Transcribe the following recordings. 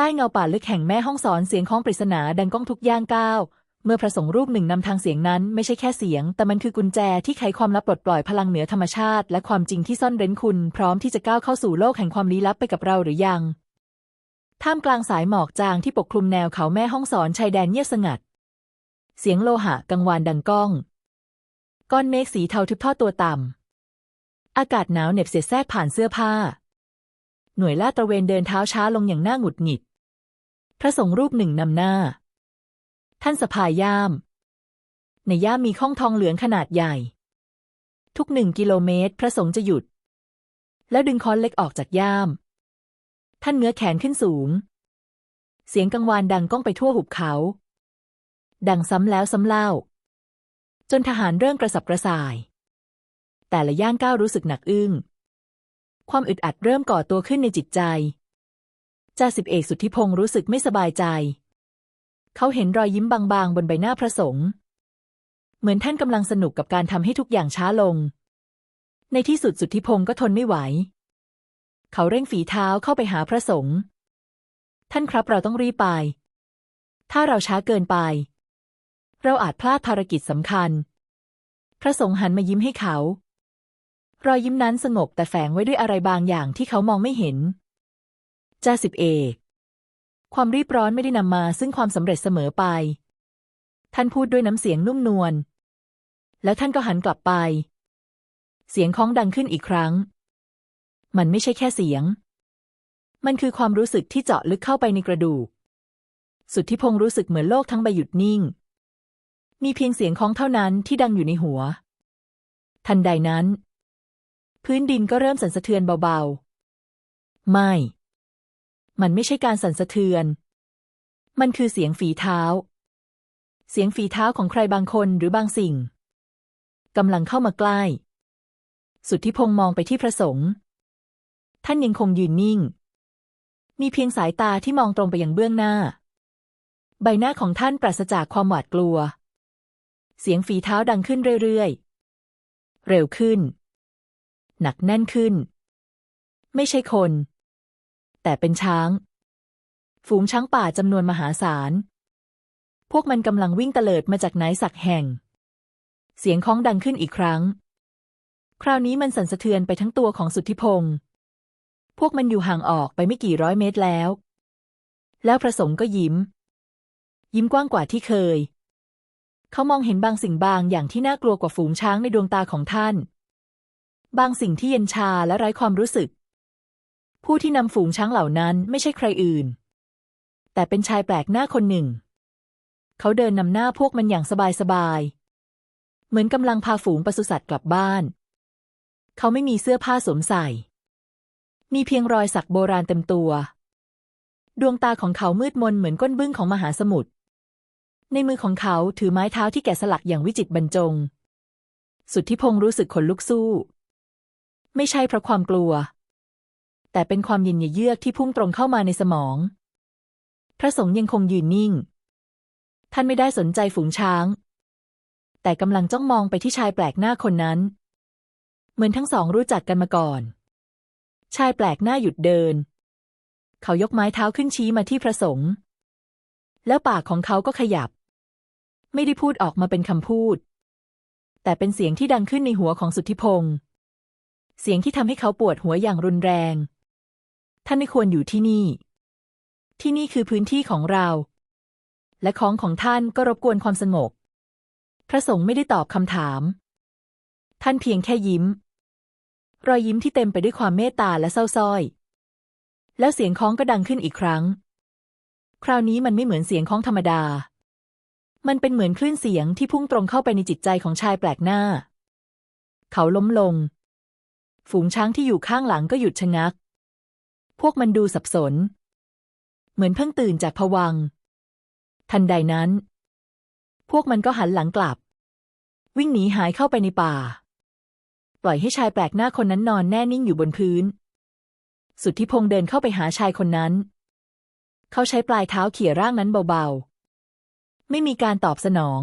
ต้เงาป่าลึกแห่งแม่ห้องสอนเสียงของปริศนาดังก้องทุกย่างก้าว เมื่อพระสงฆ์รูปหนึ่งนำทางเสียงนั้นไม่ใช่แค่เสียง แต่มันคือกุญแจที่ไขความลับปลดปล่อยพลังเหนือธรรมชาติ และความจริงที่ซ่อนเร้นคุณ พร้อมที่จะก้าวเข้าสู่โลกแห่งความลี้ลับไปกับเราหรือยัง ท่ามกลางสายหมอกจางที่ปกคลุมแนวเขาแม่ห้องสอนชายแดนเงียบสงัด เสียงโลหะกังวานดังก้อง ก้อนเมฆสีเทาทึบทอดตัวต่ำอากาศหนาวเหน็บเสียดแทรกผ่านเสื้อผ้า หน่วยลาดตระเวนเดินเท้าช้าลงอย่างน่าหงุดหงิด พระสงฆ์รูปหนึ่งนำหน้า ท่านสะพายย่าม ในย่ามมีข้องทองเหลืองขนาดใหญ่ ทุกหนึ่งกิโลเมตร พระสงฆ์จะหยุด แล้วดึงค้อนเล็กออกจากย่าม ท่านเงื้อแขนขึ้นสูง เสียงกังวานดังก้องไปทั่วหุบเขา ดังซ้ำแล้วซ้ำเล่า จนทหารเริ่มกระสับกระส่าย แต่ละย่างก้าวรู้สึกหนักอึ้งความอึดอัดเริ่มก่อตัวขึ้นในจิตใจ จ่าสิบเอกสุทธิพงศ์รู้สึกไม่สบายใจ เขาเห็นรอยยิ้มบางๆ บนใบหน้าพระสงฆ์เหมือนท่านกำลังสนุกกับการทำให้ทุกอย่างช้าลง ในที่สุดสุทธิพงศ์ก็ทนไม่ไหว เขาเร่งฝีเท้าเข้าไปหาพระสงฆ์ท่านครับเราต้องรีบไป ถ้าเราช้าเกินไป เราอาจพลาดภารกิจสำคัญ พระสงฆ์หันมายิ้มให้เขา รอยยิ้มนั้นสงบแต่แฝงไว้ด้วยอะไรบางอย่างที่เขามองไม่เห็น จ้าสิบเอกความรีบร้อนไม่ได้นำมาซึ่งความสำเร็จเสมอไป ท่านพูดด้วยน้ำเสียงนุ่มนวล แล้วท่านก็หันกลับไป เสียงค้องดังขึ้นอีกครั้ง มันไม่ใช่แค่เสียง มันคือความรู้สึกที่เจาะลึกเข้าไปในกระดูก สุดที่พงศ์รู้สึกเหมือนโลกทั้งใบหยุดนิ่ง มีเพียงเสียงค้องเท่านั้นที่ดังอยู่ในหัว ทันใดนั้น พื้นดินก็เริ่มสั่นสะเทือนเบาๆ ไม่ มันไม่ใช่การสั่นสะเทือน มันคือเสียงฝีเท้า เสียงฝีเท้าของใครบางคนหรือบางสิ่งกำลังเข้ามาใกล้ สุดทธิพงมองไปที่พระสงฆ์ท่านยังคงยืนนิ่ง มีเพียงสายตาที่มองตรงไปยังเบื้องหน้า ใบหน้าของท่านปราศจากความหวาดกลัว เสียงฝีเท้าดังขึ้นเรื่อยๆ เร็วขึ้น หนักแน่นขึ้น ไม่ใช่คน แต่เป็นช้าง ฝูงช้างป่าจำนวนมหาศาล พวกมันกำลังวิ่งเตลิดมาจากไหนสักแห่ง เสียงค้องดังขึ้นอีกครั้ง คราวนี้มันสั่นสะเทือนไปทั้งตัวของสุทธิพงศ์พวกมันอยู่ห่างออกไปไม่กี่ร้อยเมตรแล้ว แล้วพระสงฆ์ก็ยิ้ม ยิ้มกว้างกว่าที่เคย เขามองเห็นบางสิ่งบางอย่างที่น่ากลัวกว่าฝูงช้างในดวงตาของท่าน บางสิ่งที่เย็นชาและไร้ความรู้สึก ผู้ที่นำฝูงช้างเหล่านั้นไม่ใช่ใครอื่น แต่เป็นชายแปลกหน้าคนหนึ่ง เขาเดินนำหน้าพวกมันอย่างสบายๆ เหมือนกำลังพาฝูงปศุสัตว์กลับบ้าน เขาไม่มีเสื้อผ้าสวมใส่ มีเพียงรอยสักโบราณเต็มตัว ดวงตาของเขามืดมนเหมือนก้นบึ้งของมหาสมุทร ในมือของเขาถือไม้เท้าที่แกะสลักอย่างวิจิตรบรรจง สุดทธิพงศ์รู้สึกขนลุกสู้ ไม่ใช่เพราะความกลัว แต่เป็นความเย็นเยือกที่พุ่งตรงเข้ามาในสมอง พระสงฆ์ยังคงยืนนิ่ง ท่านไม่ได้สนใจฝูงช้าง แต่กำลังจ้องมองไปที่ชายแปลกหน้าคนนั้น เหมือนทั้งสองรู้จักกันมาก่อน ชายแปลกหน้าหยุดเดิน เขายกไม้เท้าขึ้นชี้มาที่พระสงฆ์แล้วปากของเขาก็ขยับ ไม่ได้พูดออกมาเป็นคำพูด แต่เป็นเสียงที่ดังขึ้นในหัวของสุทธิพงศ์เสียงที่ทำให้เขาปวดหัวอย่างรุนแรง ท่านไม่ควรอยู่ที่นี่ ที่นี่คือพื้นที่ของเรา และของของท่านก็รบกวนความสงบ พระสงฆ์ไม่ได้ตอบคำถาม ท่านเพียงแค่ยิ้ม รอยยิ้มที่เต็มไปด้วยความเมตตาและเศร้าส้อย แล้วเสียงค้องก็ดังขึ้นอีกครั้ง คราวนี้มันไม่เหมือนเสียงค้องธรรมดา มันเป็นเหมือนคลื่นเสียงที่พุ่งตรงเข้าไปในจิตใจของชายแปลกหน้า เขาล้มลง ฝูงช้างที่อยู่ข้างหลังก็หยุดชะงัก พวกมันดูสับสน เหมือนเพิ่งตื่นจากผวัง ทันใดนั้น พวกมันก็หันหลังกลับ วิ่งหนีหายเข้าไปในป่า ปล่อยให้ชายแปลกหน้าคนนั้นนอนแน่นิ่งอยู่บนพื้น สุทธิพงศ์เดินเข้าไปหาชายคนนั้น เขาใช้ปลายเท้าเขี่ยร่างนั้นเบาๆ ไม่มีการตอบสนอง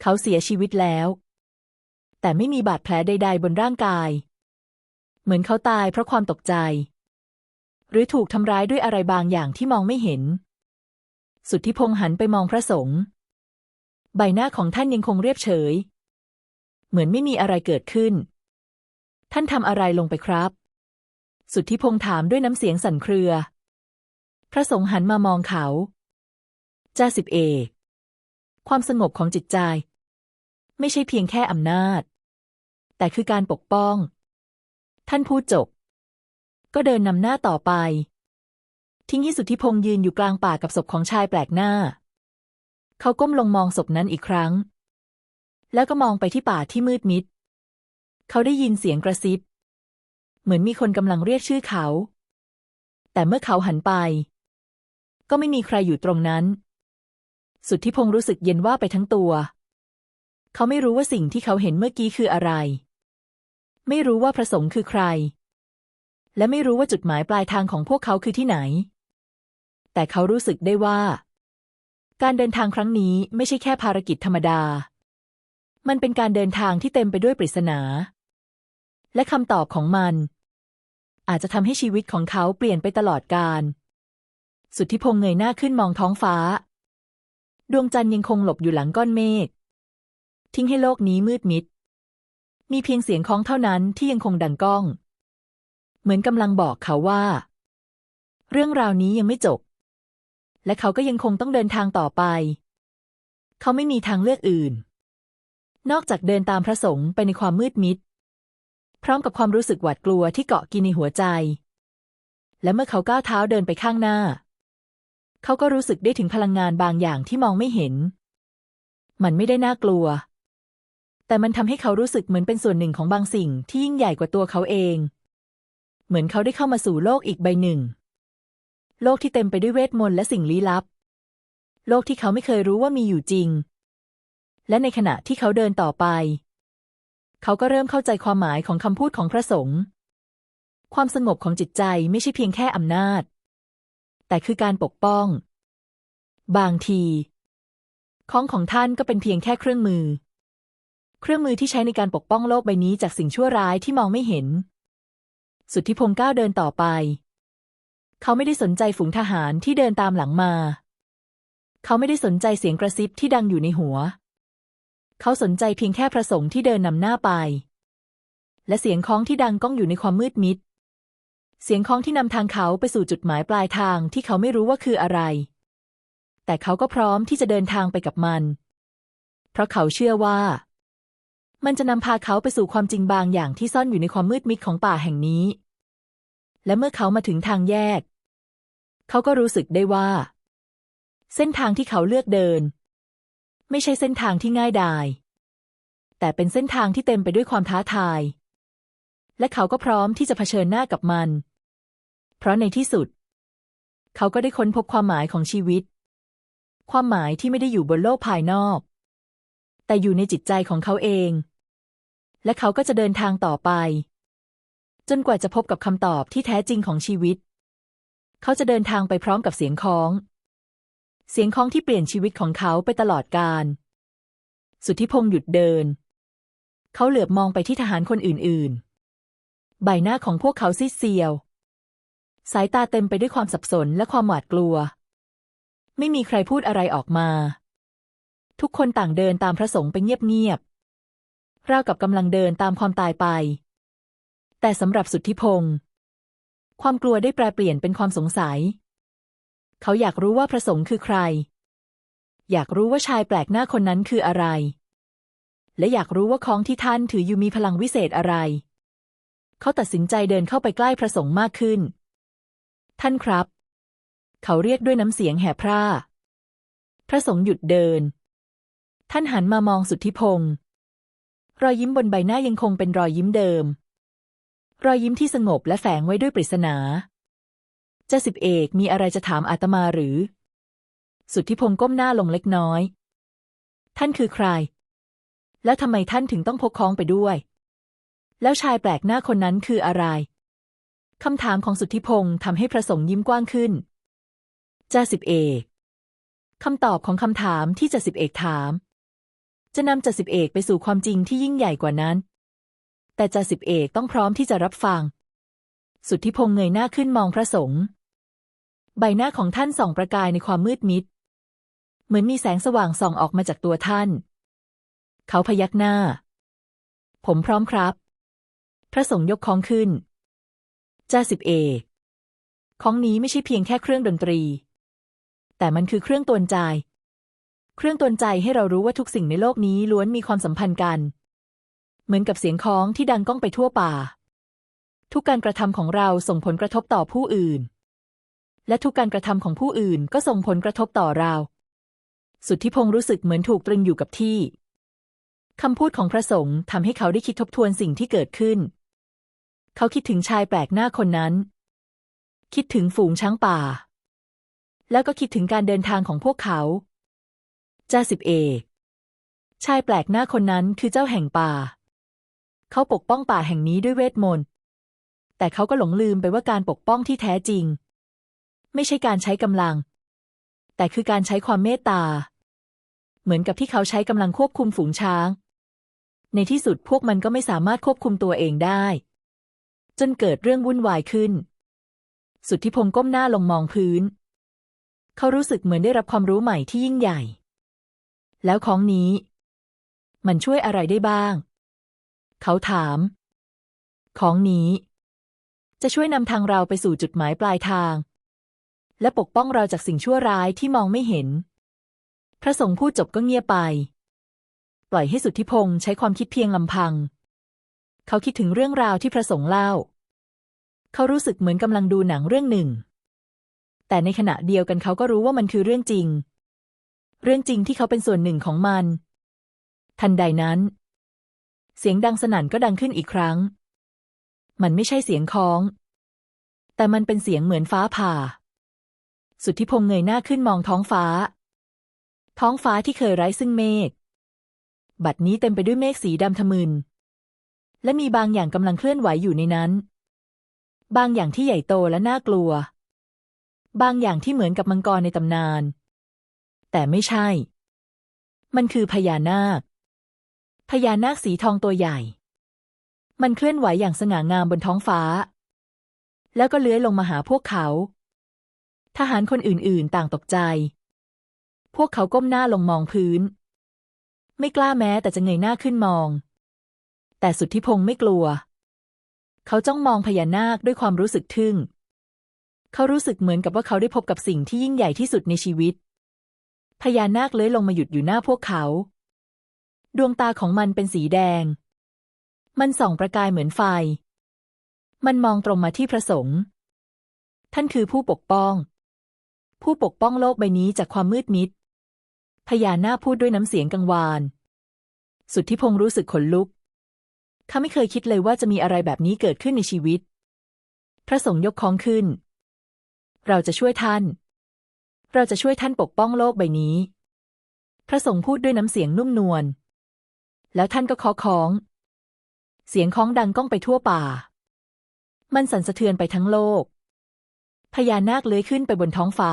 เขาเสียชีวิตแล้ว แต่ไม่มีบาดแผลใด ๆ บนร่างกาย เหมือนเขาตายเพราะความตกใจ หรือถูกทำร้ายด้วยอะไรบางอย่างที่มองไม่เห็น สุทธิพงษ์หันไปมองพระสงฆ์ใบหน้าของท่านยังคงเรียบเฉย เหมือนไม่มีอะไรเกิดขึ้น ท่านทำอะไรลงไปครับ สุทธิพงษ์ถามด้วยน้ำเสียงสั่นเครือ พระสงฆ์หันมามองเขาจ้าสิบเอกความสงบของจิตใจ ไม่ใช่เพียงแค่อำนาจ แต่คือการปกป้อง ท่านพูดจบ ก็เดินนำหน้าต่อไป ทิ้งให้สุทธิพงษ์ยืนอยู่กลางป่ากับศพของชายแปลกหน้า เขาก้มลงมองศพนั้นอีกครั้ง แล้วก็มองไปที่ป่าที่มืดมิด เขาได้ยินเสียงกระซิบ เหมือนมีคนกำลังเรียกชื่อเขา แต่เมื่อเขาหันไป ก็ไม่มีใครอยู่ตรงนั้น สุทธิพงษ์รู้สึกเย็นว่าไปทั้งตัว เขาไม่รู้ว่าสิ่งที่เขาเห็นเมื่อกี้คืออะไร ไม่รู้ว่าพระสงฆ์คือใคร และไม่รู้ว่าจุดหมายปลายทางของพวกเขาคือที่ไหน แต่เขารู้สึกได้ว่า การเดินทางครั้งนี้ไม่ใช่แค่ภารกิจธรรมดา มันเป็นการเดินทางที่เต็มไปด้วยปริศนา และคำตอบของมัน อาจจะทำให้ชีวิตของเขาเปลี่ยนไปตลอดกาลสุทธิพงษ์เงยหน้าขึ้นมองท้องฟ้า ดวงจันทร์ยังคงหลบอยู่หลังก้อนเมฆทิ้งให้โลกนี้มืดมิด มีเพียงเสียงคล้องเท่านั้นที่ยังคงดังก้อง เหมือนกำลังบอกเขาว่า เรื่องราวนี้ยังไม่จบ และเขาก็ยังคงต้องเดินทางต่อไป เขาไม่มีทางเลือกอื่น นอกจากเดินตามพระสงฆ์ไปในความมืดมิด พร้อมกับความรู้สึกหวาดกลัวที่เกาะกินในหัวใจ และเมื่อเขาก้าวเท้าเดินไปข้างหน้า เขาก็รู้สึกได้ถึงพลังงานบางอย่างที่มองไม่เห็น มันไม่ได้น่ากลัวแต่มันทำให้เขารู้สึกเหมือนเป็นส่วนหนึ่งของบางสิ่งที่ยิ่งใหญ่กว่าตัวเขาเอง เหมือนเขาได้เข้ามาสู่โลกอีกใบหนึ่ง โลกที่เต็มไปด้วยเวทมนต์และสิ่งลี้ลับ โลกที่เขาไม่เคยรู้ว่ามีอยู่จริง และในขณะที่เขาเดินต่อไป เขาก็เริ่มเข้าใจความหมายของคำพูดของพระสงฆ์ความสงบของจิตใจไม่ใช่เพียงแค่อำนาจ แต่คือการปกป้อง บางทีของของท่านก็เป็นเพียงแค่เครื่องมือ เครื่องมือที่ใช้ในการปกป้องโลกใบนี้จากสิ่งชั่วร้ายที่มองไม่เห็น สุทธิพงษ์ก้าวเดินต่อไป เขาไม่ได้สนใจฝูงทหารที่เดินตามหลังมา เขาไม่ได้สนใจเสียงกระซิบที่ดังอยู่ในหัว เขาสนใจเพียงแค่พระสงฆ์ที่เดินนำหน้าไป และเสียงคล้องที่ดังก้องอยู่ในความมืดมิด เสียงคล้องที่นำทางเขาไปสู่จุดหมายปลายทางที่เขาไม่รู้ว่าคืออะไร แต่เขาก็พร้อมที่จะเดินทางไปกับมัน เพราะเขาเชื่อว่า มันจะนำพาเขาไปสู่ความจริงบางอย่างที่ซ่อนอยู่ในความมืดมิดของป่าแห่งนี้ และเมื่อเขามาถึงทางแยก เขาก็รู้สึกได้ว่า เส้นทางที่เขาเลือกเดิน ไม่ใช่เส้นทางที่ง่ายดาย แต่เป็นเส้นทางที่เต็มไปด้วยความท้าทาย และเขาก็พร้อมที่จะเผชิญหน้ากับมัน เพราะในที่สุด เขาก็ได้ค้นพบความหมายของชีวิต ความหมายที่ไม่ได้อยู่บนโลกภายนอก แต่อยู่ในจิตใจของเขาเอง และเขาก็จะเดินทางต่อไป จนกว่าจะพบกับคำตอบที่แท้จริงของชีวิต เขาจะเดินทางไปพร้อมกับเสียงคล้อง เสียงคล้องที่เปลี่ยนชีวิตของเขาไปตลอดกาลสุทธิพงษ์หยุดเดิน เขาเหลือบมองไปที่ทหารคนอื่น ๆ ใบหน้าของพวกเขาซีดเซียว สายตาเต็มไปด้วยความสับสนและความหวาดกลัว ไม่มีใครพูดอะไรออกมา ทุกคนต่างเดินตามพระสงฆ์ไปเงียบๆ ราวกับกำลังเดินตามความตายไป แต่สำหรับสุทธิพงษ์ความกลัวได้แปลเปลี่ยนเป็นความสงสัย เขาอยากรู้ว่าพระสงฆ์คือใคร อยากรู้ว่าชายแปลกหน้าคนนั้นคืออะไร และอยากรู้ว่าของที่ท่านถืออยู่มีพลังวิเศษอะไร เขาตัดสินใจเดินเข้าไปใกล้พระสงฆ์มากขึ้น ท่านครับ เขาเรียกด้วยน้ำเสียงแหบพร่าพระสงฆ์หยุดเดิน ท่านหันมามองสุทธิพงษ์ รอยยิ้มบนใบหน้ายังคงเป็นรอยยิ้มเดิม รอยยิ้มที่สงบและแฝงไว้ด้วยปริศนาเจ้าสิบเอกมีอะไรจะถามอาตมาหรือ สุทธิพงษ์ก้มหน้าลงเล็กน้อย ท่านคือใคร แล้วทำไมท่านถึงต้องพกคล้องไปด้วย แล้วชายแปลกหน้าคนนั้นคืออะไรคำถามของสุทธิพงษ์ทำให้พระสงฆ์ยิ้มกว้างขึ้นจ้าสิบเอกคำตอบของคำถามที่จ่าสิบเอกถาม จะนำจ่าสิบเอกไปสู่ความจริงที่ยิ่งใหญ่กว่านั้น แต่จ่าสิบเอกต้องพร้อมที่จะรับฟัง สุทธิพงษ์เงยหน้าขึ้นมองพระสงฆ์ใบหน้าของท่านส่องประกายในความมืดมิด เหมือนมีแสงสว่างส่องออกมาจากตัวท่าน เขาพยักหน้า ผมพร้อมครับ พระสงฆ์ยกค้องขึ้นจ้าสิบเอกค้องนี้ไม่ใช่เพียงแค่เครื่องดนตรี แต่มันคือเครื่องตวนใจ เครื่องตวนใจให้เรารู้ว่าทุกสิ่งในโลกนี้ล้วนมีความสัมพันธ์กัน เหมือนกับเสียงคล้องที่ดังก้องไปทั่วป่า ทุกการกระทำของเราส่งผลกระทบต่อผู้อื่น และทุกการกระทำของผู้อื่นก็ส่งผลกระทบต่อเรา สุดทธิพงษ์รู้สึกเหมือนถูกตรึงอยู่กับที่คำพูดของพระสงฆ์ทำให้เขาได้คิดทบทวนสิ่งที่เกิดขึ้น เขาคิดถึงชายแปลกหน้าคนนั้น คิดถึงฝูงช้างป่า แล้วก็คิดถึงการเดินทางของพวกเขา จ้าสิบเอกชายแปลกหน้าคนนั้นคือเจ้าแห่งป่า เขาปกป้องป่าแห่งนี้ด้วยเวทมนต์ แต่เขาก็หลงลืมไปว่าการปกป้องที่แท้จริง ไม่ใช่การใช้กำลัง แต่คือการใช้ความเมตตา เหมือนกับที่เขาใช้กำลังควบคุมฝูงช้าง ในที่สุดพวกมันก็ไม่สามารถควบคุมตัวเองได้ จนเกิดเรื่องวุ่นวายขึ้น สุดทธิพงก้มหน้าลงมองพื้น เขารู้สึกเหมือนได้รับความรู้ใหม่ที่ยิ่งใหญ่ แล้วของนี้ มันช่วยอะไรได้บ้าง เขาถาม ของนี้ จะช่วยนำทางเราไปสู่จุดหมายปลายทาง และปกป้องเราจากสิ่งชั่วร้ายที่มองไม่เห็น พระสงฆ์พูดจบก็เงียบไป ปล่อยให้สุทธิพงษ์ใช้ความคิดเพียงลำพัง เขาคิดถึงเรื่องราวที่พระสงฆ์เล่า เขารู้สึกเหมือนกำลังดูหนังเรื่องหนึ่ง แต่ในขณะเดียวกันเขาก็รู้ว่ามันคือเรื่องจริง เรื่องจริงที่เขาเป็นส่วนหนึ่งของมัน ทันใดนั้น เสียงดังสนั่นก็ดังขึ้นอีกครั้ง มันไม่ใช่เสียงค้อง แต่มันเป็นเสียงเหมือนฟ้าผ่า สุทธิพงษ์เงยหน้าขึ้นมองท้องฟ้า ท้องฟ้าที่เคยไร้ซึ่งเมฆ บัดนี้เต็มไปด้วยเมฆสีดำทะมึน และมีบางอย่างกำลังเคลื่อนไหวอยู่ในนั้น บางอย่างที่ใหญ่โตและน่ากลัว บางอย่างที่เหมือนกับมังกรในตำนาน แต่ไม่ใช่ มันคือพญานาค พญานาคสีทองตัวใหญ่ มันเคลื่อนไหวอย่างสง่างามบนท้องฟ้า แล้วก็เลื้อยลงมาหาพวกเขา ทหารคนอื่นๆต่างตกใจ พวกเขาก้มหน้าลงมองพื้น ไม่กล้าแม้แต่จะเงยหน้าขึ้นมอง แต่สุทธิพงษ์ไม่กลัว เขาจ้องมองพญานาคด้วยความรู้สึกทึ่ง เขารู้สึกเหมือนกับว่าเขาได้พบกับสิ่งที่ยิ่งใหญ่ที่สุดในชีวิต พญานาคเลื้อยลงมาหยุดอยู่หน้าพวกเขา ดวงตาของมันเป็นสีแดง มันส่องประกายเหมือนไฟ มันมองตรงมาที่พระสงฆ์ท่านคือผู้ปกป้อง ผู้ปกป้องโลกใบนี้จากความมืดมิด พญานาคพูดด้วยน้ำเสียงกังวาน สุดทธิพงษ์รู้สึกขนลุก เขาไม่เคยคิดเลยว่าจะมีอะไรแบบนี้เกิดขึ้นในชีวิต พระสงฆ์ยกค้องขึ้น เราจะช่วยท่าน เราจะช่วยท่านปกป้องโลกใบนี้ พระสงฆ์พูดด้วยน้ำเสียงนุ่มนวล แล้วท่านก็เคาะค้อง เสียงค้องดังก้องไปทั่วป่า มันสั่นสะเทือนไปทั้งโลก พญานาคเลื้อยขึ้นไปบนท้องฟ้า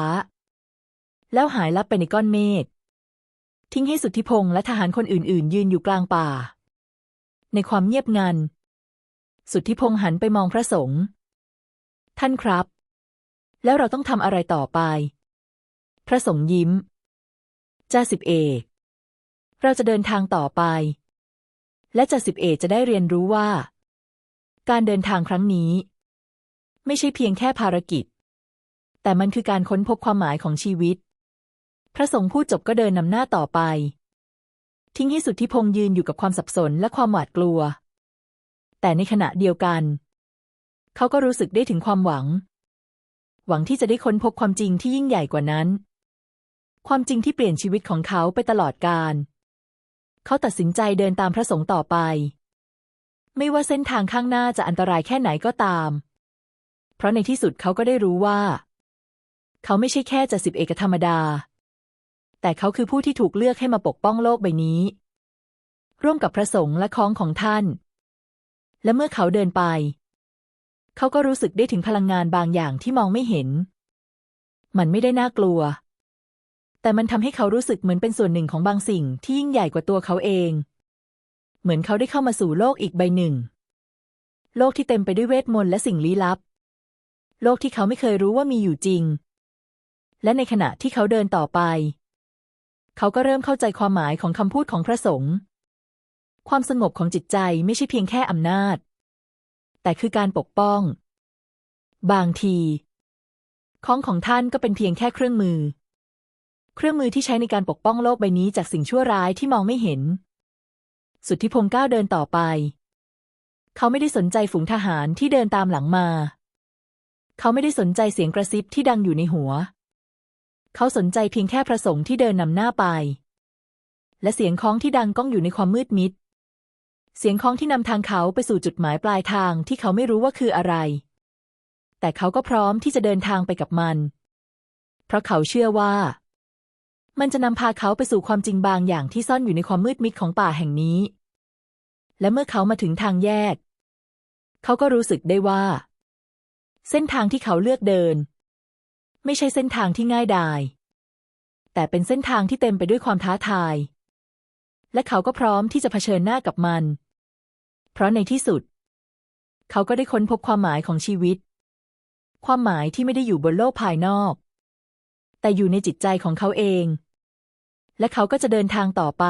แล้วหายลับไปในก้อนเมฆ ทิ้งให้สุทธิพงษ์และทหารคนอื่น ๆ ยืนอยู่กลางป่า ในความเงียบงัน สุทธิพงษ์หันไปมองพระสงฆ์ ท่านครับ แล้วเราต้องทำอะไรต่อไป พระสงฆ์ยิ้มจ้าสิบเอก เราจะเดินทางต่อไป และจ่าสิบเอกจะได้เรียนรู้ว่า การเดินทางครั้งนี้ ไม่ใช่เพียงแค่ภารกิจ แต่มันคือการค้นพบความหมายของชีวิต พระสงฆ์พูดจบก็เดินนำหน้าต่อไป ทิ้งให้สุดทธิพงยืนอยู่กับความสับสนและความหวาดกลัว แต่ในขณะเดียวกัน เขาก็รู้สึกได้ถึงความหวังหวังที่จะได้ค้นพบความจริงที่ยิ่งใหญ่กว่านั้น ความจริงที่เปลี่ยนชีวิตของเขาไปตลอดกาลเขาตัดสินใจเดินตามพระสงฆ์ต่อไป ไม่ว่าเส้นทางข้างหน้าจะอันตรายแค่ไหนก็ตาม เพราะในที่สุดเขาก็ได้รู้ว่า เขาไม่ใช่แค่จะสิบเอกธรรมดา แต่เขาคือผู้ที่ถูกเลือกให้มาปกป้องโลกใบนี้ ร่วมกับพระสงฆ์และค้องของท่าน และเมื่อเขาเดินไป เขาก็รู้สึกได้ถึงพลังงานบางอย่างที่มองไม่เห็น มันไม่ได้น่ากลัว แต่มันทำให้เขารู้สึกเหมือนเป็นส่วนหนึ่งของบางสิ่งที่ยิ่งใหญ่กว่าตัวเขาเอง เหมือนเขาได้เข้ามาสู่โลกอีกใบหนึ่ง โลกที่เต็มไปด้วยเวทมนต์และสิ่งลี้ลับ โลกที่เขาไม่เคยรู้ว่ามีอยู่จริง และในขณะที่เขาเดินต่อไป เขาก็เริ่มเข้าใจความหมายของคำพูดของพระสงฆ์ ความสงบของจิตใจไม่ใช่เพียงแค่อำนาจ แต่คือการปกป้อง บางที ของของท่านก็เป็นเพียงแค่เครื่องมือ เครื่องมือที่ใช้ในการปกป้องโลกใบนี้จากสิ่งชั่วร้ายที่มองไม่เห็น สุทธิพงศ์ก้าวเดินต่อไป เขาไม่ได้สนใจฝูงทหารที่เดินตามหลังมา เขาไม่ได้สนใจเสียงกระซิบที่ดังอยู่ในหัว เขาสนใจเพียงแค่พระสงฆ์ที่เดินนำหน้าไป และเสียงคล้องที่ดังก้องอยู่ในความมืดมิด เสียงคล้องที่นำทางเขาไปสู่จุดหมายปลายทางที่เขาไม่รู้ว่าคืออะไร แต่เขาก็พร้อมที่จะเดินทางไปกับมัน เพราะเขาเชื่อว่า มันจะนำพาเขาไปสู่ความจริงบางอย่างที่ซ่อนอยู่ในความมืดมิดของป่าแห่งนี้ และเมื่อเขามาถึงทางแยก เขาก็รู้สึกได้ว่า เส้นทางที่เขาเลือกเดิน ไม่ใช่เส้นทางที่ง่ายดาย แต่เป็นเส้นทางที่เต็มไปด้วยความท้าทาย และเขาก็พร้อมที่จะเผชิญหน้ากับมัน เพราะในที่สุด เขาก็ได้ค้นพบความหมายของชีวิต ความหมายที่ไม่ได้อยู่บนโลกภายนอก แต่อยู่ในจิตใจของเขาเอง และเขาก็จะเดินทางต่อไป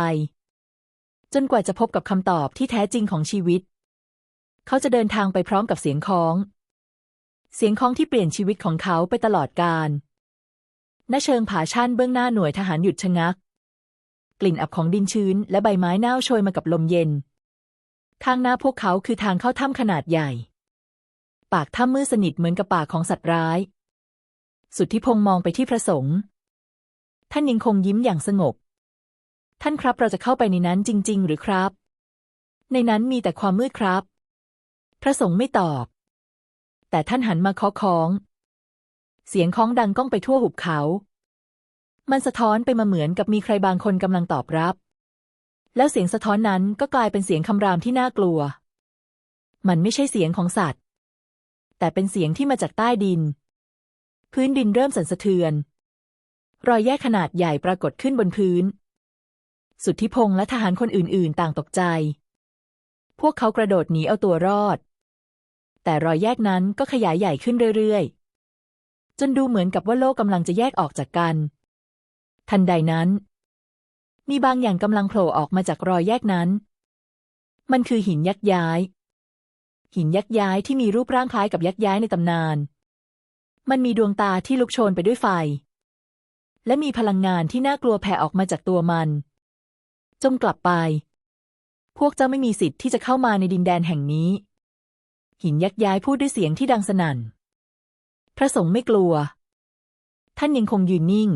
จนกว่าจะพบกับคำตอบที่แท้จริงของชีวิต เขาจะเดินทางไปพร้อมกับเสียงคล้อง เสียงคล้องที่เปลี่ยนชีวิตของเขาไปตลอดกาลณเชิงผาชันเบื้องหน้าหน่วยทหารหยุดชะงัก กลิ่นอับของดินชื้น และใบไม้เน่าโชยมากับลมเย็น ข้างหน้าพวกเขาคือทางเข้าถ้ำขนาดใหญ่ ปากถ้ำมืดสนิทเหมือนกับปากของสัตว์ร้าย สุดทธิพงมองไปที่พระสงฆ์ ท่านยังคงยิ้มอย่างสงบ ท่านครับเราจะเข้าไปในนั้นจริง ๆ หรือครับ ในนั้นมีแต่ความมืดครับ พระสงฆ์ไม่ตอบ แต่ท่านหันมาเคาะค้อง เสียงค้องดังก้องไปทั่วหุบเขา มันสะท้อนไปมาเหมือนกับมีใครบางคนกำลังตอบรับ แล้วเสียงสะท้อนนั้นก็กลายเป็นเสียงคำรามที่น่ากลัว มันไม่ใช่เสียงของสัตว์ แต่เป็นเสียงที่มาจากใต้ดิน พื้นดินเริ่มสั่นสะเทือน รอยแยกขนาดใหญ่ปรากฏขึ้นบนพื้น สุทธิพงษ์และทหารคนอื่นๆ ต่างตกใจ พวกเขากระโดดหนีเอาตัวรอด แต่รอยแยกนั้นก็ขยายใหญ่ขึ้นเรื่อยๆ จนดูเหมือนกับว่าโลกกำลังจะแยกออกจากกัน ทันใดนั้น มีบางอย่างกำลังโผล่ออกมาจากรอยแยกนั้น มันคือหินยักษ์ย้าย หินยักษ์ย้ายที่มีรูปร่างคล้ายกับยักษ์ย้ายในตำนาน มันมีดวงตาที่ลุกโชนไปด้วยไฟ และมีพลังงานที่น่ากลัวแผ่ออกมาจากตัวมัน จงกลับไป พวกเจ้าไม่มีสิทธิ์ที่จะเข้ามาในดินแดนแห่งนี้ หินยักย้ายพูดด้วยเสียงที่ดังสนั่น พระสงฆ์ไม่กลัว ท่านยังคงยืนนิ่ง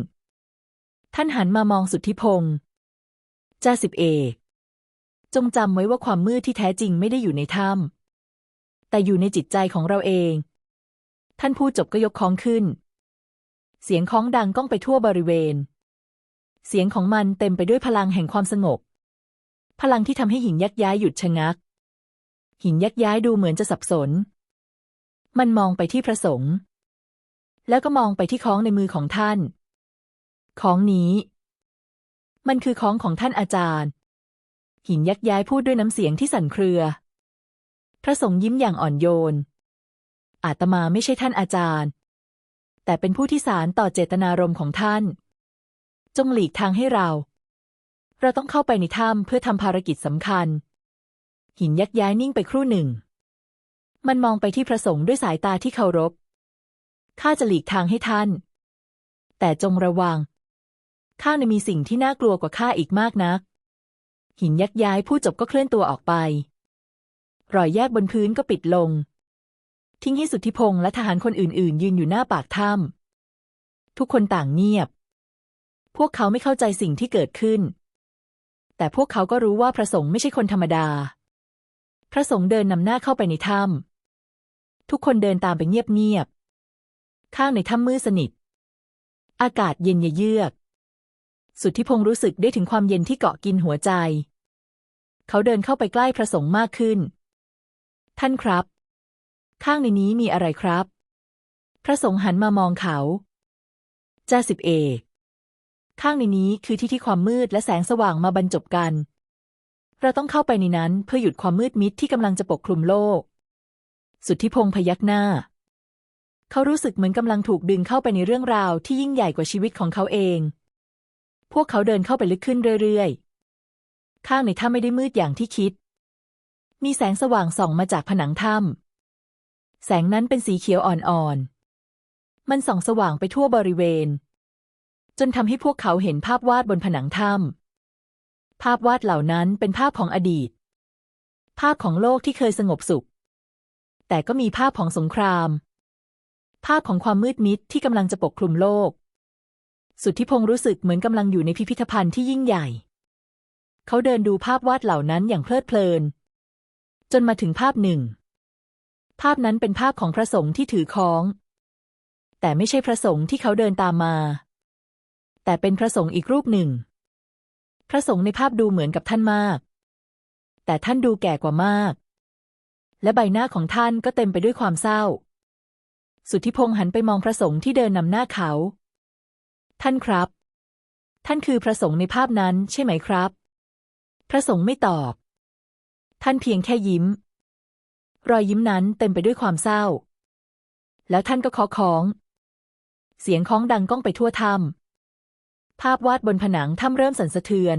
ท่านหันมามองสุทธิพงศ์จ้าสิบเอกจงจำไว้ว่าความมืดที่แท้จริงไม่ได้อยู่ในถ้ำแต่อยู่ในจิตใจของเราเอง ท่านพูดจบก็ยกคองขึ้น เสียงค้องดังก้องไปทั่วบริเวณ เสียงของมันเต็มไปด้วยพลังแห่งความสงบ พลังที่ทำให้หินยักย้ายหยุดชะงัก หินยักย้ายดูเหมือนจะสับสน มันมองไปที่พระสงฆ์แล้วก็มองไปที่ค้องในมือของท่านค้องนี้ มันคือค้องของท่านอาจารย์ หินยักย้ายพูดด้วยน้ำเสียงที่สั่นเครือ พระสงฆ์ยิ้มอย่างอ่อนโยน อาตมาไม่ใช่ท่านอาจารย์ แต่เป็นผู้ที่สารต่อเจตนารมณ์ของท่าน จงหลีกทางให้เรา เราต้องเข้าไปในถ้ำเพื่อทำภารกิจสำคัญ หินยักย้ายนิ่งไปครู่หนึ่ง มันมองไปที่พระสงฆ์ด้วยสายตาที่เคารพ ข้าจะหลีกทางให้ท่าน แต่จงระวัง ข้าในมีสิ่งที่น่ากลัวกว่าข้าอีกมากนัก หินยักย้ายผู้จบก็เคลื่อนตัวออกไป รอยแยกบนพื้นก็ปิดลง ทิ้งให้สุทธิพงษ์และทหารคนอื่นๆ ยืนอยู่หน้าปากถ้ำทุกคนต่างเงียบ พวกเขาไม่เข้าใจสิ่งที่เกิดขึ้น แต่พวกเขาก็รู้ว่าพระสงฆ์ไม่ใช่คนธรรมดา พระสงฆ์เดินนำหน้าเข้าไปในถ้ำทุกคนเดินตามไปเงียบๆข้างในถ้ำมืดสนิท อากาศเย็นเยือก สุทธิพงษ์รู้สึกได้ถึงความเย็นที่เกาะกินหัวใจ เขาเดินเข้าไปใกล้พระสงฆ์มากขึ้น ท่านครับ ข้างในนี้มีอะไรครับ พระสงฆ์หันมามองเขาจ้าสิบเอกข้างในนี้คือที่ที่ความมืดและแสงสว่างมาบรรจบกัน เราต้องเข้าไปในนั้นเพื่อหยุดความมืดมิดที่กำลังจะปกคลุมโลก สุทธิพงษ์พยักหน้า เขารู้สึกเหมือนกำลังถูกดึงเข้าไปในเรื่องราวที่ยิ่งใหญ่กว่าชีวิตของเขาเอง พวกเขาเดินเข้าไปลึกขึ้นเรื่อยๆ ข้างในถ้ำไม่ได้มืดอย่างที่คิด มีแสงสว่างส่องมาจากผนังถ้ำ แสงนั้นเป็นสีเขียวอ่อนๆ มันส่องสว่างไปทั่วบริเวณ จนทำให้พวกเขาเห็นภาพวาดบนผนังถ้ำภาพวาดเหล่านั้นเป็นภาพของอดีต ภาพของโลกที่เคยสงบสุข แต่ก็มีภาพของสงคราม ภาพของความมืดมิดที่กำลังจะปกคลุมโลก สุทธิพงศ์รู้สึกเหมือนกำลังอยู่ในพิพิธภัณฑ์ที่ยิ่งใหญ่ เขาเดินดูภาพวาดเหล่านั้นอย่างเพลิดเพลิน จนมาถึงภาพหนึ่ง ภาพนั้นเป็นภาพของพระสงฆ์ที่ถือค้อง แต่ไม่ใช่พระสงฆ์ที่เขาเดินตามมา แต่เป็นพระสงฆ์อีกรูปหนึ่ง พระสงฆ์ในภาพดูเหมือนกับท่านมาก แต่ท่านดูแก่กว่ามาก และใบหน้าของท่านก็เต็มไปด้วยความเศร้า สุทธิพงศ์หันไปมองพระสงฆ์ที่เดินนำหน้าเขา ท่านครับ ท่านคือพระสงฆ์ในภาพนั้นใช่ไหมครับ พระสงฆ์ไม่ตอบ ท่านเพียงแค่ยิ้ม รอยยิ้มนั้นเต็มไปด้วยความเศร้า แล้วท่านก็เคาะค้อง เสียงค้องดังก้องไปทั่วถ้ำภาพวาดบนผนังถ้ำเริ่มสั่นสะเทือน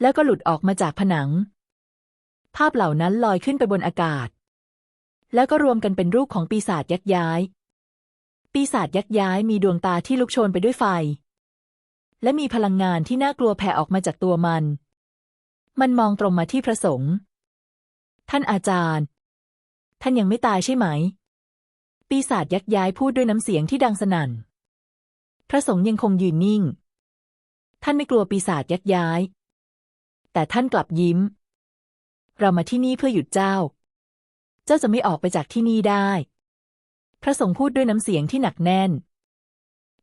แล้วก็หลุดออกมาจากผนัง ภาพเหล่านั้นลอยขึ้นไปบนอากาศ แล้วก็รวมกันเป็นรูปของปีศาจยักษ์ย้าย ปีศาจยักษ์ย้ายมีดวงตาที่ลุกโชนไปด้วยไฟ และมีพลังงานที่น่ากลัวแผ่ออกมาจากตัวมัน มันมองตรงมาที่พระสงฆ์ท่านอาจารย์ ท่านยังไม่ตายใช่ไหม ปีศาจยักย้ายพูดด้วยน้ำเสียงที่ดังสนั่น พระสงฆ์ยังคงยืนนิ่ง ท่านไม่กลัวปีศาจยักย้าย แต่ท่านกลับยิ้ม เรามาที่นี่เพื่อหยุดเจ้า เจ้าจะไม่ออกไปจากที่นี่ได้ พระสงฆ์พูดด้วยน้ำเสียงที่หนักแน่น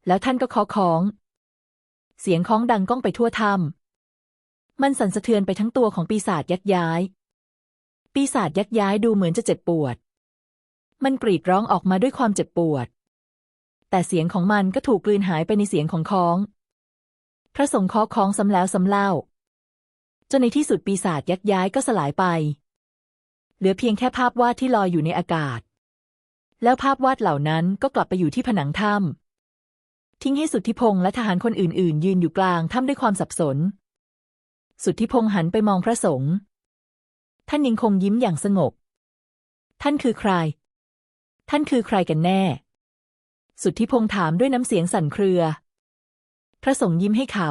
แล้วท่านก็เคาะค้อง เสียงค้องดังก้องไปทั่วถ้ำมันสั่นสะเทือนไปทั้งตัวของปีศาจยักย้าย ปีศาจยักย้ายดูเหมือนจะเจ็บปวด มันกรีดร้องออกมาด้วยความเจ็บปวด แต่เสียงของมันก็ถูกกลืนหายไปในเสียงของค้อง พระสงฆ์เคาะค้องซ้ำแล้วซ้ำเล่า จนในที่สุดปีศาจยักย้ายก็สลายไป เหลือเพียงแค่ภาพวาดที่ลอยอยู่ในอากาศ แล้วภาพวาดเหล่านั้นก็กลับไปอยู่ที่ผนังถ้ำทิ้งให้สุทธิพงษ์และทหารคนอื่น ๆ ยืนอยู่กลางถ้ำด้วยความสับสน สุทธิพงษ์หันไปมองพระสงฆ์ ท่านยังคงยิ้มอย่างสงบ ท่านคือใคร ท่านคือใครกันแน่ สุดทธิพงษ์ถามด้วยน้ำเสียงสั่นเครือ พระสงฆ์ยิ้มให้เขา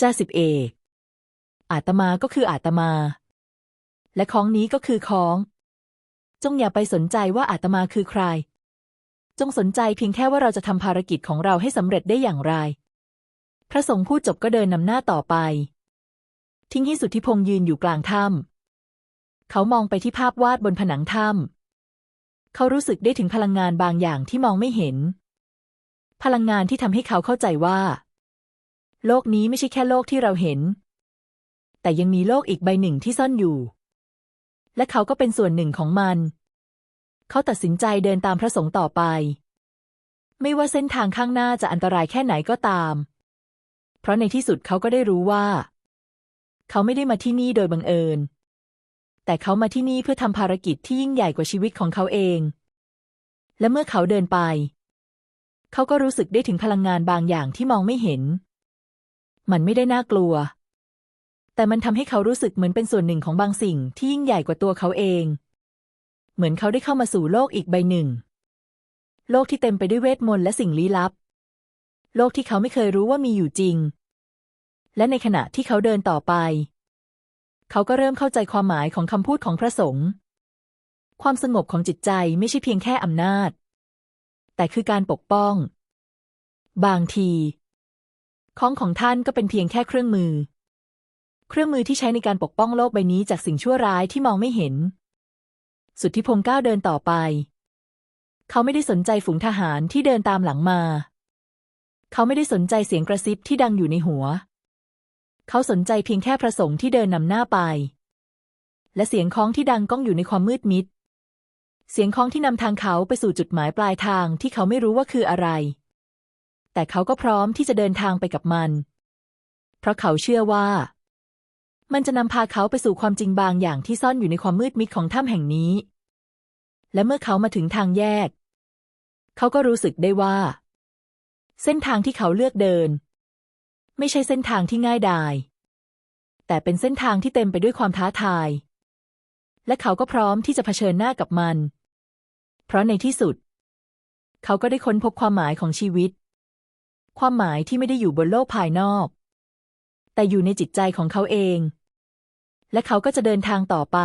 จ้าสิบเอกอาตมาก็คืออาตมา และของนี้ก็คือของ จงอย่าไปสนใจว่าอาตมาคือใคร จงสนใจเพียงแค่ว่าเราจะทำภารกิจของเราให้สำเร็จได้อย่างไร พระสงฆ์พูดจบก็เดินนำหน้าต่อไป ทิ้งให้สุทธิพงษ์ยืนอยู่กลางถ้ำ เขามองไปที่ภาพวาดบนผนังถ้ำเขารู้สึกได้ถึงพลังงานบางอย่างที่มองไม่เห็น พลังงานที่ทำให้เขาเข้าใจว่า โลกนี้ไม่ใช่แค่โลกที่เราเห็น แต่ยังมีโลกอีกใบหนึ่งที่ซ่อนอยู่ และเขาก็เป็นส่วนหนึ่งของมัน เขาตัดสินใจเดินตามพระสงฆ์ต่อไป ไม่ว่าเส้นทางข้างหน้าจะอันตรายแค่ไหนก็ตาม เพราะในที่สุดเขาก็ได้รู้ว่า เขาไม่ได้มาที่นี่โดยบังเอิญ แต่เขามาที่นี่เพื่อทำภารกิจที่ยิ่งใหญ่กว่าชีวิตของเขาเอง และเมื่อเขาเดินไป เขาก็รู้สึกได้ถึงพลังงานบางอย่างที่มองไม่เห็น มันไม่ได้น่ากลัว แต่มันทำให้เขารู้สึกเหมือนเป็นส่วนหนึ่งของบางสิ่งที่ยิ่งใหญ่กว่าตัวเขาเอง เหมือนเขาได้เข้ามาสู่โลกอีกใบหนึ่ง โลกที่เต็มไปด้วยเวทมนต์และสิ่งลี้ลับ โลกที่เขาไม่เคยรู้ว่ามีอยู่จริง และในขณะที่เขาเดินต่อไป เขาก็เริ่มเข้าใจความหมายของคำพูดของพระสงฆ์ความสงบของจิตใจไม่ใช่เพียงแค่อำนาจ แต่คือการปกป้อง บางทีของของท่านก็เป็นเพียงแค่เครื่องมือ เครื่องมือที่ใช้ในการปกป้องโลกใบนี้จากสิ่งชั่วร้ายที่มองไม่เห็น สุดทธิพงศ์ก้าวเดินต่อไป เขาไม่ได้สนใจฝูงทหารที่เดินตามหลังมา เขาไม่ได้สนใจเสียงกระซิบที่ดังอยู่ในหัว เขาสนใจเพียงแค่พระสงฆ์ที่เดินนำหน้าไป และเสียงคล้องที่ดังก้องอยู่ในความมืดมิด เสียงคล้องที่นำทางเขาไปสู่จุดหมายปลายทางที่เขาไม่รู้ว่าคืออะไร แต่เขาก็พร้อมที่จะเดินทางไปกับมัน เพราะเขาเชื่อว่า มันจะนำพาเขาไปสู่ความจริงบางอย่างที่ซ่อนอยู่ในความมืดมิดของถ้ำแห่งนี้ และเมื่อเขามาถึงทางแยก เขาก็รู้สึกได้ว่า เส้นทางที่เขาเลือกเดิน ไม่ใช่เส้นทางที่ง่ายดาย แต่เป็นเส้นทางที่เต็มไปด้วยความท้าทาย และเขาก็พร้อมที่จะเผชิญหน้ากับมัน เพราะในที่สุด เขาก็ได้ค้นพบความหมายของชีวิต ความหมายที่ไม่ได้อยู่บนโลกภายนอก แต่อยู่ในจิตใจของเขาเอง และเขาก็จะเดินทางต่อไป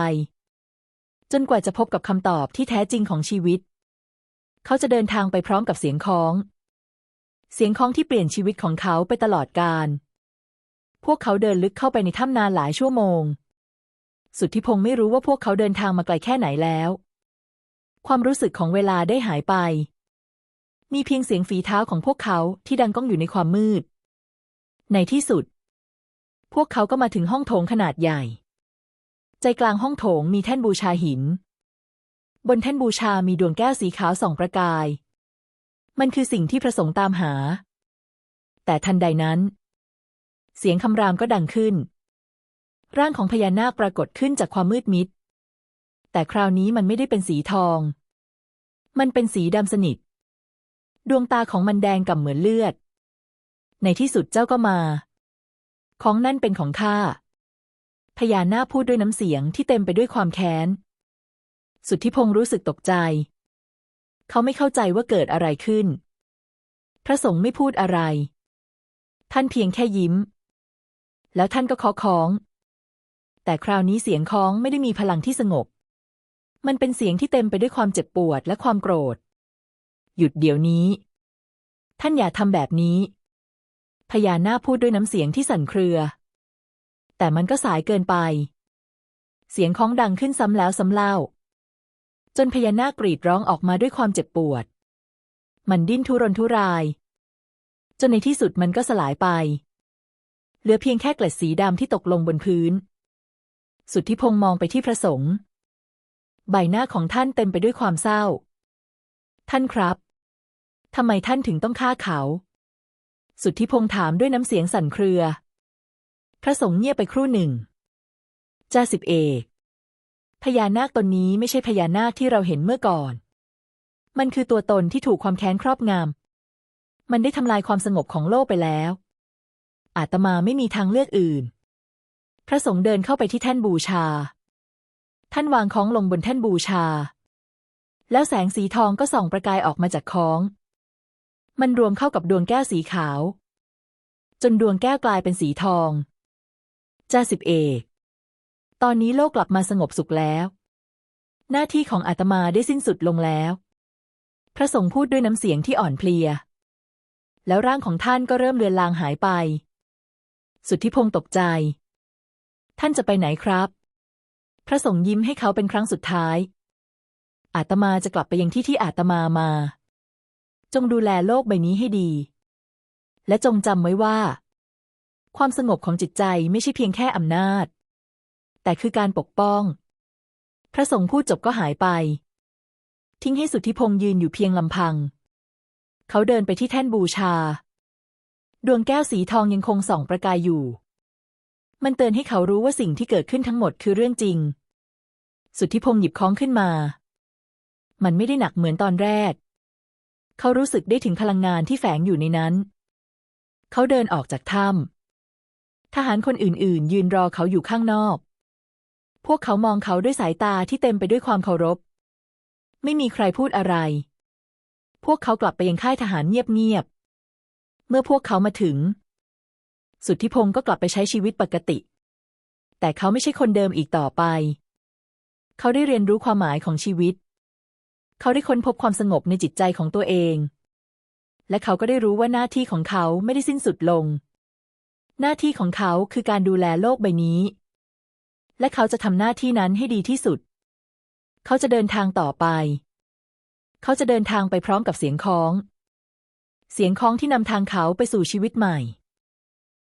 จนกว่าจะพบกับคำตอบที่แท้จริงของชีวิต เขาจะเดินทางไปพร้อมกับเสียงค้อง เสียงคล้องที่เปลี่ยนชีวิตของเขาไปตลอดกาลพวกเขาเดินลึกเข้าไปในถ้ำนานหลายชั่วโมง สุทธิพงศ์ไม่รู้ว่าพวกเขาเดินทางมาไกลแค่ไหนแล้ว ความรู้สึกของเวลาได้หายไป มีเพียงเสียงฝีเท้าของพวกเขาที่ดังก้องอยู่ในความมืด ในที่สุด พวกเขาก็มาถึงห้องโถงขนาดใหญ่ ใจกลางห้องโถงมีแท่นบูชาหิน บนแท่นบูชามีดวงแก้วสีขาวส่องประกาย มันคือสิ่งที่พระสงฆ์ตามหา แต่ทันใดนั้น เสียงคำรามก็ดังขึ้น ร่างของพญานาคปรากฏขึ้นจากความมืดมิด แต่คราวนี้มันไม่ได้เป็นสีทอง มันเป็นสีดำสนิท ดวงตาของมันแดงก่ำเหมือนเลือด ในที่สุดเจ้าก็มา ของนั่นเป็นของข้าพญานาคพูดด้วยน้ำเสียงที่เต็มไปด้วยความแค้น สุทธิพงศ์รู้สึกตกใจ เขาไม่เข้าใจว่าเกิดอะไรขึ้น พระสงฆ์ไม่พูดอะไร ท่านเพียงแค่ยิ้ม แล้วท่านก็เคาะค้อง แต่คราวนี้เสียงค้องไม่ได้มีพลังที่สงบ มันเป็นเสียงที่เต็มไปด้วยความเจ็บปวดและความโกรธ หยุดเดี๋ยวนี้ ท่านอย่าทำแบบนี้ พญานาคพูดด้วยน้ำเสียงที่สั่นเครือ แต่มันก็สายเกินไป เสียงค้องดังขึ้นซ้ำแล้วซ้ำเล่า จนพญานาคกรีดร้องออกมาด้วยความเจ็บปวด มันดิ้นทุรนทุราย จนในที่สุดมันก็สลายไป เหลือเพียงแค่เกล็ดสีดำที่ตกลงบนพื้น สุดทธิพงมองไปที่พระสงฆ์ใบหน้าของท่านเต็มไปด้วยความเศร้า ท่านครับทำไมท่านถึงต้องฆ่าเขา สุดทธิพงถามด้วยน้ำเสียงสั่นเครือ พระสงฆ์เงียบไปครู่หนึ่ง จ่าสิบเอก พญานาคตนนี้ไม่ใช่พญานาคที่เราเห็นเมื่อก่อน มันคือตัวตนที่ถูกความแค้นครอบงำ มันได้ทำลายความสงบของโลกไปแล้ว อาตมาไม่มีทางเลือกอื่น พระสงฆ์เดินเข้าไปที่แท่นบูชา ท่านวางค้องลงบนแท่นบูชา แล้วแสงสีทองก็ส่องประกายออกมาจากค้อง มันรวมเข้ากับดวงแก้วสีขาว จนดวงแก้วกลายเป็นสีทองจ่าสิบเอก ตอนนี้โลกกลับมาสงบสุขแล้ว หน้าที่ของอาตมาได้สิ้นสุดลงแล้ว พระสงฆ์พูดด้วยน้ำเสียงที่อ่อนเพลีย แล้วร่างของท่านก็เริ่มเลือนลางหายไป สุทธิพงศ์ตกใจ ท่านจะไปไหนครับ พระสงฆ์ยิ้มให้เขาเป็นครั้งสุดท้าย อาตมาจะกลับไปยังที่ที่อาตมามา จงดูแลโลกใบนี้ให้ดี และจงจำไว้ว่า ความสงบของจิตใจไม่ใช่เพียงแค่อำนาจ แต่คือการปกป้อง พระสงฆ์พูดจบก็หายไป ทิ้งให้สุทธิพงศ์ยืนอยู่เพียงลำพัง เขาเดินไปที่แท่นบูชา ดวงแก้วสีทองยังคงส่องประกายอยู่ มันเตือนให้เขารู้ว่าสิ่งที่เกิดขึ้นทั้งหมดคือเรื่องจริง สุทธิพงศ์หยิบค้องขึ้นมา มันไม่ได้หนักเหมือนตอนแรก เขารู้สึกได้ถึงพลังงานที่แฝงอยู่ในนั้น เขาเดินออกจากถ้ำทหารคนอื่น ๆ ยืนรอเขาอยู่ข้างนอก พวกเขามองเขาด้วยสายตาที่เต็มไปด้วยความเคารพ ไม่มีใครพูดอะไร พวกเขากลับไปยังค่ายทหารเงียบๆ เมื่อพวกเขามาถึง สุทธิพงศ์ก็กลับไปใช้ชีวิตปกติ แต่เขาไม่ใช่คนเดิมอีกต่อไป เขาได้เรียนรู้ความหมายของชีวิต เขาได้ค้นพบความสงบในจิตใจของตัวเอง และเขาก็ได้รู้ว่าหน้าที่ของเขาไม่ได้สิ้นสุดลง หน้าที่ของเขาคือการดูแลโลกใบนี้ และเขาจะทำหน้าที่นั้นให้ดีที่สุด เขาจะเดินทางต่อไป เขาจะเดินทางไปพร้อมกับเสียงค้อง เสียงค้องที่นำทางเขาไปสู่ชีวิตใหม่